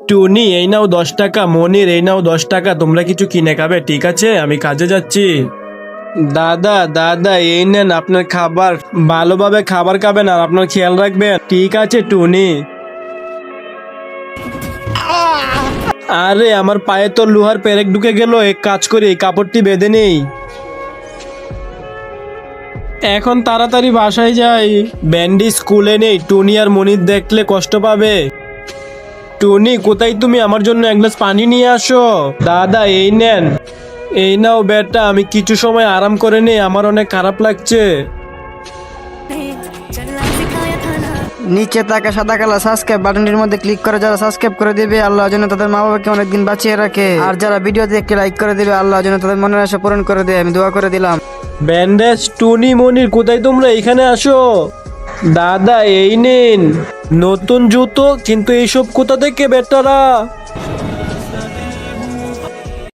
টুনি, এই নাও দশ টাকা। মনির, এই নাও দশ টাকা, তোমরা কিছু কিনে খাবে, ঠিক আছে? আমি কাজে যাচ্ছি। দাদা দাদা, এই নেন, আপনার খাবার। ভালোভাবে খাবার খাবেন আর আপনার খেয়াল রাখবেন। ঠিক আছে, টুনি। আরে, আমার পায়ে তো লোহার পেরেক ঢুকে গেল, এক কাজ করি, এই কাপড়টি বেঁধে নেই। এখন তাড়াতাড়ি বাসায় যাই। ব্যান্ডি স্কুলে নেই, টুনি আর মনির দেখলে কষ্ট পাবে। টুনি কোথায় তুমি? আমার জন্য এক গ্লাস পানি নিয়ে আসো। দাদা এই নেন। এই নাও বেটা আমি কিছু সময় আরাম করে নেই আমার অনেক খারাপ লাগছে। নিচে থাকা সাদা কালা সাবস্ক্রাইব বাটনটির মধ্যে ক্লিক করে যারা সাবস্ক্রাইব করে দিবে আল্লাহ যেন তাদের মা বাবাকে অনেকদিন বাঁচিয়ে রাখে। আর যারা ভিডিওতে একটি লাইক করে দিবে আল্লাহ যেন তাদের মনের আশা পূরণ করে দেয় আমি দোয়া করে দিলাম। ব্যান্ডেজ টুনি মনির কোথায় তোমরা? এখানে আসো। দাদা এই নিন। নতুন জুতো কিন্তু এইসব কোথা থেকে বেটারা?